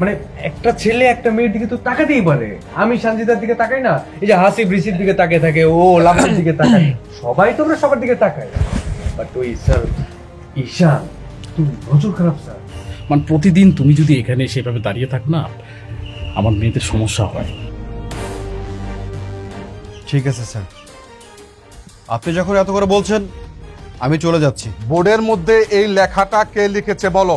মানে একটা ছেলে একটা মেয়ের দিকে তো তাকাতেই পারে। আমি সঞ্জিতার দিকে তাকাই না এই যে হাসি বৃষ্টির দিকে তাকিয়ে থাকে ও লাভের দিকে তাকায়। সবাই তো আমরা সবার দিকে তাকাই বাট ওই স্যার ঈশান তুমি নজর খারাপ স্যার মানে প্রতিদিন তুমি যদি এখানে সেভাবে দাঁড়িয়ে থাক না আমার মেয়েদের সমস্যা হয়। ঠিক আছে স্যার আপনি যখন এত করে বলছেন আমি চলে যাচ্ছি। বোর্ডের মধ্যে এই লেখাটা কে লিখেছে বলো।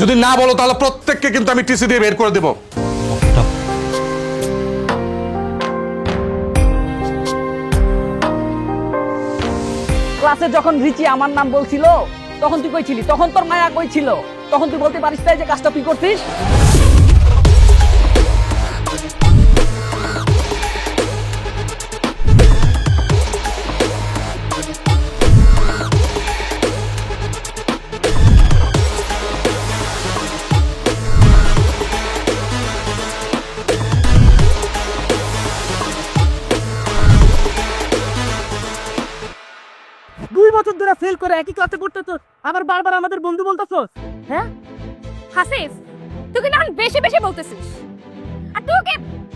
যদি না বলো, তাহলে প্রত্যেককে কিন্তু আমি টিসি দিয়ে বের করে দেবো। ক্লাসে যখন রিচি আমার নাম বলছিল, তখন তুই কইছিলি, তখন তোর মায়া কইছিল তখন তুই বলতে পারিস তাই যে কাজটা তুই করছিস? করে একই ক্লাসে পড়তে তো আবার বারবার আমাদের বন্ধু বলতেছস হ্যাঁ? হাসিফ তুই কিন্তু এখন বেশি বেশি বলতেছিস আর তুই ওকে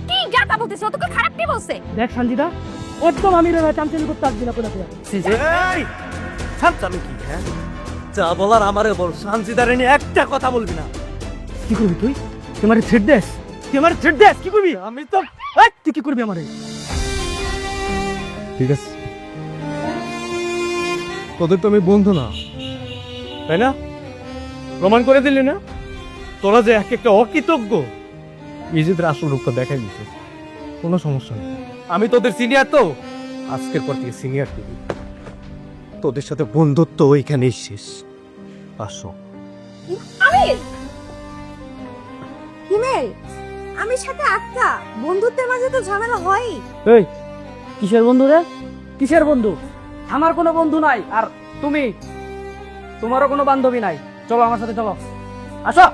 কি যাতা বলতেছিস তোকে খারাপ কি বলছে? দেখ সঞ্জিতা একদম আমি রে চামচামি করতে আসবি না কোথাও। এই থামতামি কি হ্যাঁ? যা বলার আমারে বল শান্তিদারে নিয়ে একটা কথা বলবি না। কি করবি তুই? আমারে থ্রেড দেস? তুই আমারে থ্রেড দেস? কি করবি? আমি তো এই, তুই কি করবি আমারে? ঠিক আছে। তোদের তো আমি বন্ধু না। তাই না? প্রমাণ করে দিলি না? তোরা যে এক একটা অকৃতজ্ঞ। নিজেদের আসল রূপটা দেখাই দিছে। কোনো সমস্যা নেই। আমি তোদের সিনিয়র তো। আজকের পর থেকে সিনিয়র তুই তোদের সাথে বন্ধুত্ব ওইখানেই শেষ। আসো। হিমেল আমি সাথে আটকা বন্ধুত্বের মাঝে তো ঝামেলা হয় এই কিসের বন্ধু রে? কিসের বন্ধু? আমার কোনো বন্ধু নাই আর তুমি তোমারও কোনো বান্ধবী নাই। চলো আমার সাথে চলো। আসো।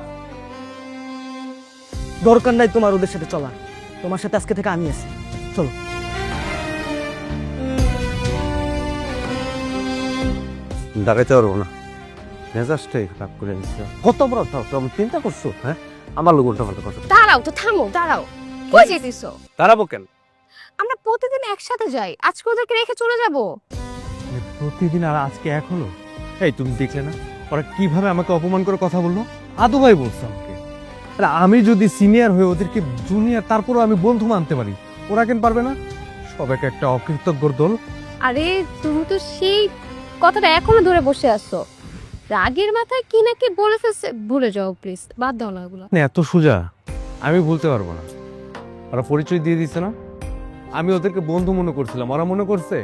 দরকার নাই তোমার ওদের সাথে চলা তোমার সাথে আজকে থেকে আমি আছি। চলো। দাঁড়াইতে পারব না। মেজাজটাই খারাপ করে দিচ্ছে কত বড় তুমি চিন্তা করছ হ্যাঁ? আমার লোক উল্টা পাল্টা করছ দাঁড়াও তো থামো দাঁড়াও। কই যেতেছো? দাঁড়াবো কেন? আমরা প্রতিদিন একসাথে যাই। আজকে ওদেরকে রেখে চলে যাব। প্রতিদিন আর আজকে এক হলো? এই তুমি দেখলে না? ওরা কীভাবে আমাকে অপমান করে কথা বলল? আদু ভাই বলছে আমাকে। আরে আমি যদি সিনিয়র হয়ে ওদেরকে জুনিয়র তারপরও আমি বন্ধু মানতে পারি। ওরা কেন পারবে না? সবাইকে একটা অকৃতজ্ঞর দল। আরে তুমি তো সেই কথাটা এখনও ধরে বসে আছো। রাগের মাথায় কি না কি বলে ফেলছে? ভুলে যাও প্লিজ বাদ দাও না এগুলো না এত সোজা। আমি বলতে পারব না। ওরা পরিচয় দিয়ে দিচ্ছে না? আমি ওদেরকে বন্ধু মনে করছিলাম। ওরা মনে করছে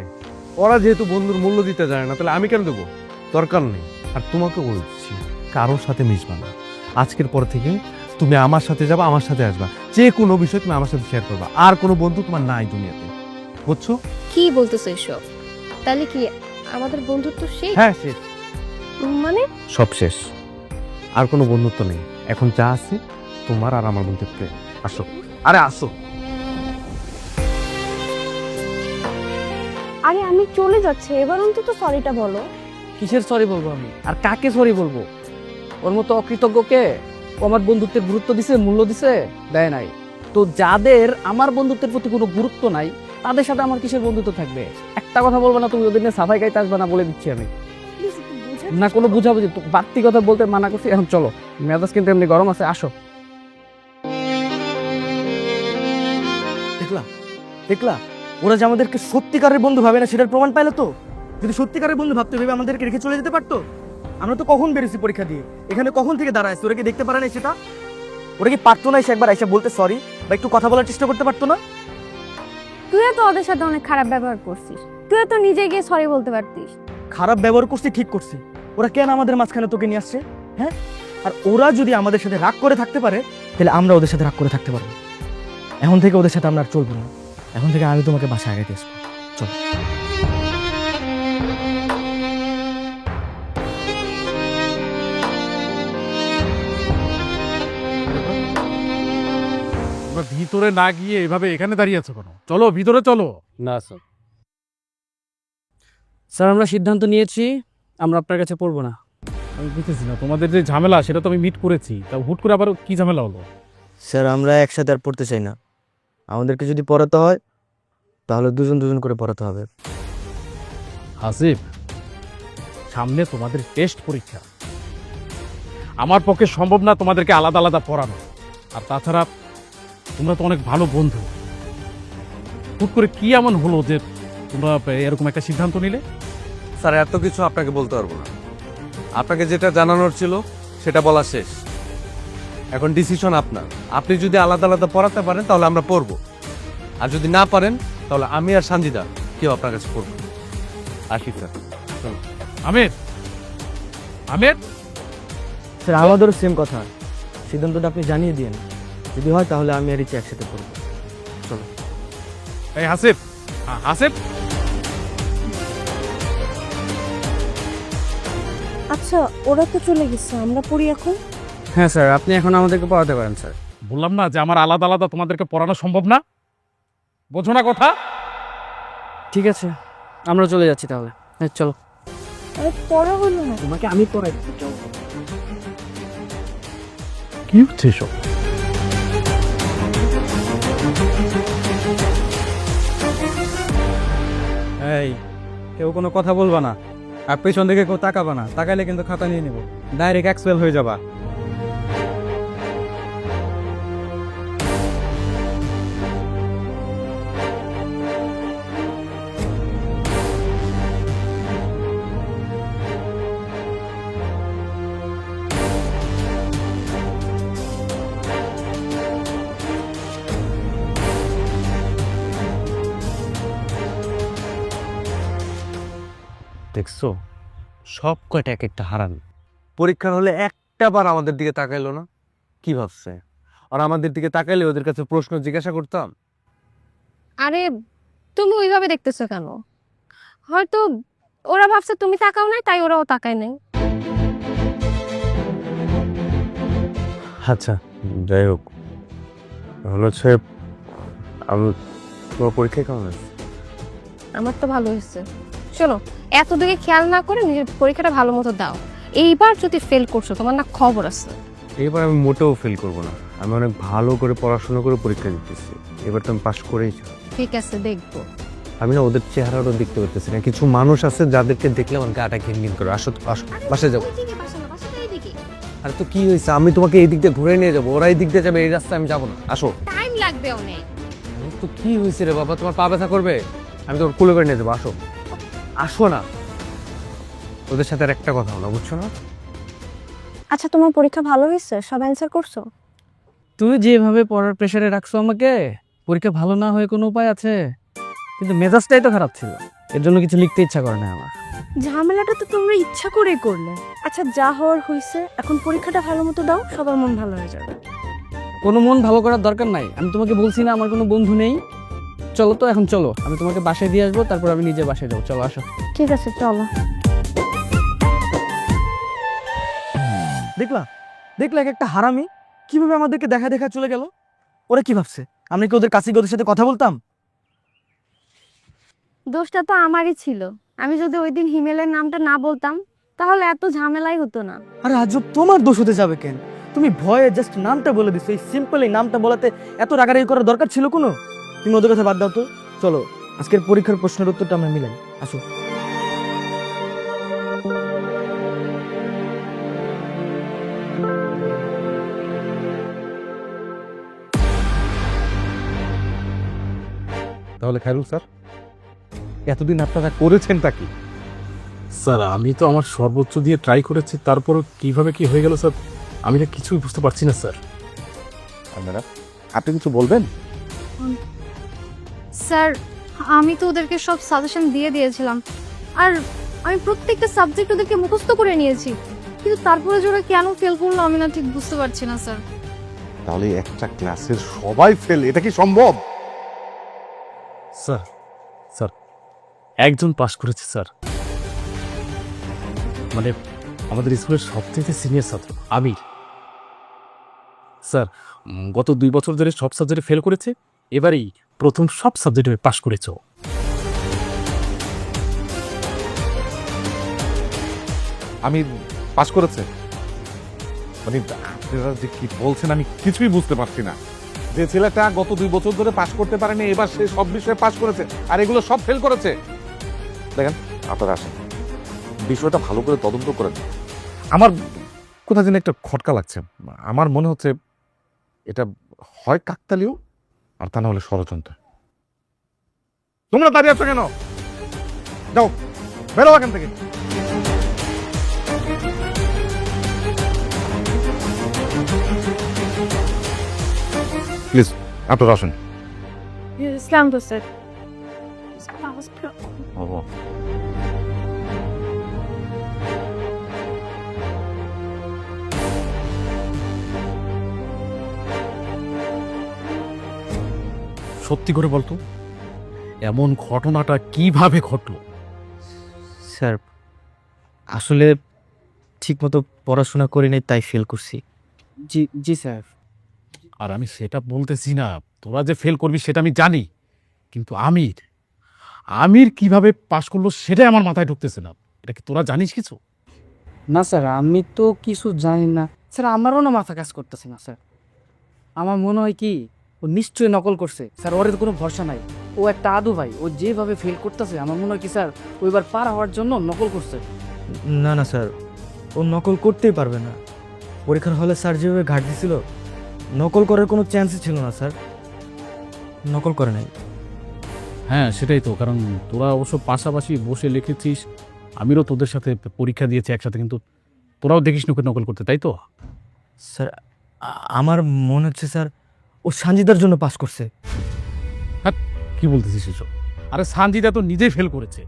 ওরা যেহেতু বন্ধুর মূল্য দিতে জানে না তাহলে আমি কেন দেবো? দরকার নেই। আর তোমাকে বলছি কারোর সাথে মিশবা না। আজকের পর থেকে তুমি আমার সাথে যাবা আমার সাথে আসবা। যে কোনো বিষয় তুমি আমার সাথে শেয়ার করবা। আর কোনো বন্ধু তোমার নাই দুনিয়াতে। বুঝছ? কি বলতেছো এসব? তাহলে কি আমাদের বন্ধুত্ব শেষ? হ্যাঁ শেষ। মানে? সব শেষ। আর কোনো বন্ধুত্ব নেই। এখন যা আছে তোমার আর আমার মধ্যে প্রেম। আসো। আরে আসো। আরে আমি চলে যাচ্ছি। এবার অন্তত সরিটা বলো। কিসের সরি বলব আমি? আর কাকে সরি বলব? ওর মতো অকৃতজ্ঞকে ও আমার বন্ধুত্বের গুরুত্ব দিছে মূল্য দিছে? দেয় নাই। তো যাদের আমার বন্ধুত্বের প্রতি কোনো গুরুত্ব নাই তাদের সাথে আমার কিসের বন্ধুত্ব থাকবে? একটা কথা বলব না তুমি ওদের নিয়ে সাফাই গাইতে আসবে না বলে দিচ্ছি আমি। না কোনো বুঝাবুঝি বাড়তি কথা বলতে মানা করছি এখন চলো। মেজাজ কিন্তু এমনি গরম আছে আসো। দেখলা? দেখলা? ওরা যে আমাদেরকে সত্যিকারের বন্ধু ভাবে না সেটার প্রমাণ পাইলো তো? যদি সত্যিকারের বন্ধু ভাবতে ভেবে আমাদেরকে রেখে চলে যেতে পারতো? আমরা তো কখন বেরোছি পরীক্ষা দিয়ে? এখানে কখন থেকে দাঁড়ায় ওরা কি দেখতে পারে না সেটা? ওরা কি পারতো না এসে একবার এসে বলতে সরি বা একটু কথা বলার চেষ্টা করতে পারতো না? তুইও তো ওদের সাথে অনেক খারাপ ব্যবহার করছিস। তুইও তো নিজে গিয়ে সরি বলতে পারতিস। খারাপ ব্যবহার করছি ঠিক করছি। ওরা কেন আমাদের মাঝখানে তোকে নিয়ে আসছে হ্যাঁ? আর ওরা যদি আমাদের সাথে রাগ করে থাকতে পারে তাহলে আমরা ওদের সাথে রাগ করে থাকতে পারব। এখন থেকে ওদের সাথে আমরা আর চলবো না। এখন থেকে আমি তোমাকে বাসায় আগাইতে আসব। চলো। তোমরা ভিতরে না গিয়ে এভাবে এখানে দাঁড়িয়ে আছো কেন? চলো ভিতরে চলো। না স্যার। স্যার আমরা সিদ্ধান্ত নিয়েছি আমরা আপনার কাছে পড়ব না। আমি বুঝতেছি না তোমাদের যে ঝামেলা সেটা তো আমি মিট করেছি। তা হুট করে আবার কি ঝামেলা হলো? স্যার আমরা একসাথে আর পড়তে চাই না। আমাদেরকে যদি পড়াতে হয় তাহলে দুজন দুজন করে পড়াতে হবে। হাসিব সামনে তোমাদের টেস্ট পরীক্ষা। আমার পক্ষে সম্ভব না তোমাদেরকে আলাদা আলাদা পড়ানো। আর তাছাড়া তোমরা তো অনেক ভালো বন্ধু। হুট করে কি এমন হলো যে তোমরা এরকম একটা সিদ্ধান্ত নিলে? স্যার এত কিছু আপনাকে বলতে পারব না। আপনাকে যেটা জানানোর ছিল সেটা বলা শেষ। এখন ডিসিশন আপনার। আপনি যদি আলাদা আলাদা পড়াতে পারেন তাহলে আমরা পড়ব। আর যদি না পারেন তাহলে আমি আর সানজিদা কেউ আপনার কাছে পড়ব আসি স্যার। আমির? আমির? স্যার আমাদেরও সেম কথা। সিদ্ধান্তটা আপনি জানিয়ে দিন যদি হয় তাহলে আমি আর ইচ্ছে একসাথে পড়ব। চলো। এই হাসিব। হ্যাঁ, হাসিব? আচ্ছা ওরা তো চলে গেছে। আমরা পড়ি এখন? হ্যাঁ স্যার আপনি এখন আমাদেরকে পড়াতে পারেন স্যার। বললাম না যে আমার আলাদা আলাদা তোমাদেরকে পড়ানো সম্ভব না? বোঝো না কথা। ঠিক আছে আমরা চলে যাচ্ছি তাহলে। হ্যাঁ চলো। আরে পড়া হলো না। তোমাকে আমি পড়াই কি হচ্ছে এসব? এই কেউ কোনো কথা বলবা না। আর পেছন দিকে কেউ তাকাবা না। তাকাইলে কিন্তু খাতা নিয়ে নেব। ডাইরেক্ট এক্সপেল হয়ে যাবা। দেখছ? সব কয়টা এক একটা হারান। পরীক্ষার হলে একটা বার আমাদের দিকে তাকাইলো না। কি ভাবছে? আর আমাদের দিকে তাকাইলে ওদের কাছে প্রশ্ন জিজ্ঞাসা করতাম। আরে তুমি ওইভাবে দেখতেছো কেন? হয়তো ওরা ভাবছে তুমি তাকাও নাই তাই ওরাও তাকায় নাই। আচ্ছা যাই হোক। হলো হচ্ছে আমি তোমার পরীক্ষায় কেমন আছে আমার তো ভালো হয়েছে। শোনো এত দিকে খেয়াল না করে নিজের পরীক্ষাটা ভালো মতো দাও। এইবার যদি ফেল করছ তোমার না খবর আছে। এবার আমি মোটেও ফেল করব না। আমি অনেক ভালো করে পড়াশোনা করে পরীক্ষা দিতেছি। এবার তো আমি পাশ করেই যাব। ঠিক আছে দেখব। আমি না ওদের চেহারাটাও দেখতে পারতেছি না। কিছু মানুষ আছে যাদেরকে দেখলে আমার গাটা ঘিন ঘিন করে আসো যাব বাসা এইদিকে। আরে তো কি হয়েছে? আমি তোমাকে এই দিক দিয়ে ঘুরে নিয়ে যাব ওরা এই দিক দিয়ে যাবে এই রাস্তায় আমি যাব না। আসো। টাইম লাগবে অনেক। তো কি হয়েছে রে বাবা? তোমার পা ব্যথা করবে? আমি তোর কুলে করে নিয়ে যাব আসো। আসো না। ওদের সাথে আর একটা কথা হলো বুঝছ না? আচ্ছা তোমার পরীক্ষা ভালো হয়েছে? সব অ্যান্সার করছ? তুমি যেভাবে পড়ার প্রেশারে রাখছো আমাকে পরীক্ষা ভালো না হয়ে কোনো উপায় আছে? কিন্তু মেজাজটাই তো খারাপ ছিল। এর জন্য কিছু লিখতে ইচ্ছা করে না আমার। ঝামেলাটা তো তোমরা ইচ্ছা করেই করলে। আচ্ছা যা হওয়ার হয়েছে এখন পরীক্ষাটা ভালো মতো দাও সবার মন ভালো হয়ে যাবে। কোনো মন ভালো করার দরকার নাই। আমি তোমাকে বলছি না আমার কোনো বন্ধু নেই। চলো তো এখন চলো। আমি তোমাকে বাসায় দিয়ে আসব তারপর আমি নিজে বাসায় যাব। চলো আসো। ঠিক আছে চলো। দেখলা? দেখলা এক একটা হারামি? কীভাবে আমাদেরকে দেখা দেখা চলে গেল? ওরা কি ভাবছে? আমি কি ওদের কাছে গিয়ে ওদের সাথে কথা বলতাম? দোষটা তো আমারই ছিল। আমি যদি ওই দিন হিমেলের নামটা না বলতাম তাহলে এত ঝামেলাই হতো না। আরে আজব তোমার দোষ হতে যাবে কেন? তুমি ভয়ে জাস্ট নামটা বলে দিছো। এই সিম্পল এই নামটা বলাতে এত রাগারাগি করার দরকার ছিল কোনো? তুমি ওদের কথা বাদ দাও তো। চলো আজকের পরীক্ষার প্রশ্নের উত্তরটা আমরা মিলাই। আসো। তাহলে খাইরুল স্যার এতদিন আপনারা করেছেন তা কি? স্যার আমি তো আমার সর্বোচ্চ দিয়ে ট্রাই করেছি তারপর কীভাবে কি হয়ে গেল স্যার আমি না কিছুই বুঝতে পারছি না স্যার। আপনারা আপনি কিছু বলবেন? স্যার আমি তো ওদেরকে সব সাজেশন দিয়ে দিয়েছিলাম। আর আমি প্রত্যেকটা সাবজেক্ট ওদেরকে মুখস্থ করে নিয়েছি। কিন্তু তারপরে যে ওরা কেন ফেল করল আমি না ঠিক বুঝতে পারছি না স্যার। তাহলে একটা ক্লাসের সবাই ফেল এটা কি সম্ভব? স্যার স্যার একজন পাশ করেছে স্যার। মানে আমাদের স্কুলের সবথেকে সিনিয়র ছাত্র আমির। স্যার গত দুই বছর ধরে সব সাবজেক্টে ফেল করেছে। এবারেই প্রথম সব সাবজেক্টে পাশ করেছ। আমি পাস করেছে? মানে আপনারা কি বলছেন আমি কিছুই বুঝতে পারছি না। যে ছেলেটা গত দুই বছর ধরে পাশ করতে পারেনি, এবার সে সব বিষয়ে পাশ করেছে আর এগুলো সব ফেল করেছে। দেখেন, আপনারা আসেন। বিষয়টা ভালো করে তদন্ত করেন আমার কোথায় যেন একটা খটকা লাগছে। আমার মনে হচ্ছে এটা হয় কাকতালীয় আর তা না হলে ষড়যন্ত্র। তোমরা দাঁড়িয়ে আছো কেন? যাও বেরো এখান থেকে। প্লিজ আপনারা আসুন। ইসলাম তো স্যার। সত্যি করে বলতো? এমন ঘটনাটা কীভাবে ঘটলো? স্যার আসলে ঠিকমতো পড়াশোনা করি নাই তাই ফেল করছি। জি জি স্যার। আর আমি সেটা বলতেছি না তোরা যে ফেল করবি সেটা আমি জানি কিন্তু আমির আমির কীভাবে পাশ করল সেটাই আমার মাথায় ঢুকতেছে না। এটা কি তোরা জানিস কিছু? না স্যার আমি তো কিছু জানি না। স্যার আমারও না মাথা কাজ করতেছে না স্যার। আমার মনে হয় কি ও নিশ্চয়ই নকল করছে। স্যার ওর কোনো ভরসা নাই। ও একটা আদু ভাই ও যেভাবে ফেল করতেছে আমার মনে হয় কি স্যার ওইবার পার হওয়ার জন্য নকল করছে। না না স্যার ও নকল করতেই পারবে না। পরীক্ষার হলে স্যার যেভাবে ঘাট দিছিল নকল করার কোনো চান্সই ছিল না স্যার। নকল করে নাই। হ্যাঁ সেটাই তো কারণ তোরা অবশ্য পাশাপাশি বসে লিখেছিস আমিরও তোদের সাথে পরীক্ষা দিয়েছি একসাথে কিন্তু তোরাও দেখিস নোকে নকল করতে তাই তো? স্যার আমার মনে হচ্ছে স্যার ও সানজিদার জন্য পাস করছে। কি বলতেছিস এসব? আরে সানজিদা তো নিজেই ফেল করেছে।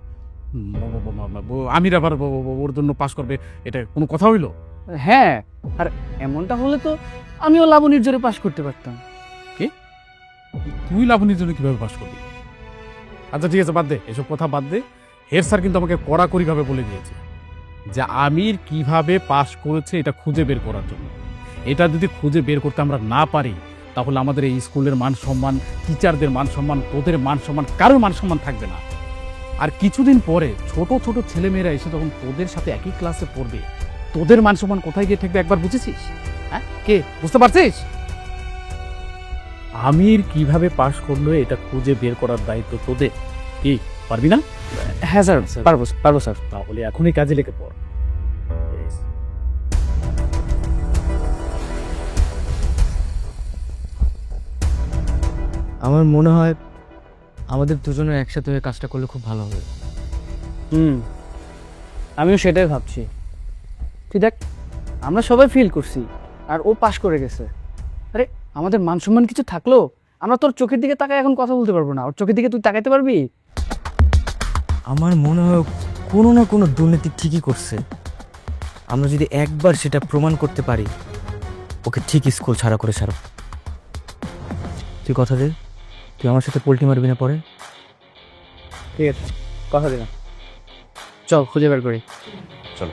আমির আবার ব- ব- ব- ওর জন্য পাস করবে এটা কোনো কথা হইল? হ্যাঁ আর এমনটা হলে তো আমিও লাবণীর জোরে পাশ করতে পারতাম। তুই লাবণীর জন্য কীভাবে পাস করবি? আচ্ছা ঠিক আছে বাদ দে এসব কথা বাদ দে। হেড স্যার কিন্তু আমাকে কড়াকড়িভাবে বলে দিয়েছে যে আমির কীভাবে পাস করেছে এটা খুঁজে বের করার জন্য। এটা যদি খুঁজে বের করতে আমরা না পারি তাহলে আমাদের এই স্কুলের মান সম্মান টিচারদের মান সম্মান তোদের মান সম্মান কারোর মান সম্মান থাকবে না। আর কিছুদিন পরে ছোট ছোট ছেলেমেয়েরা এসে যখন তোদের সাথে একই ক্লাসে পড়বে। তোদের মান সম্মান কোথায় গিয়ে থাকবে একবার বুঝেছিস? হ্যাঁ? কে? বুঝতে পারছিস? আমির কীভাবে পাশ করল এটা খুঁজে বের করার দায়িত্ব তোদের? কি পারবি না? হ্যাঁ স্যার। পারব পারব স্যার। তাহলে এখনই কাজে লেগে পড়। আমার মনে হয় আমাদের দুজনের একসাথে হয়ে কাজটা করলে খুব ভালো হবে। হুম আমিও সেটাই ভাবছি। তুই দেখ আমরা সবাই ফিল করছি আর ও পাশ করে গেছে। আরে আমাদের মান সম্মান কিছু থাকল? আমরা তোর চোখের দিকে তাকায় এখন কথা বলতে পারব না। ওর চোখের দিকে তুই তাকাইতে পারবি? আমার মনে হয় কোনো না কোনো দুর্নীতি ঠিকই করছে। আমরা যদি একবার সেটা প্রমাণ করতে পারি ওকে ঠিক স্কুল ছাড়া করে ছাড়ো। তুই কথা দে। তুই আমার সাথে পোলট্রি মারবি না পরে? ঠিক আছে কথা দিলাম। চল খুঁজে বের করি। চলো।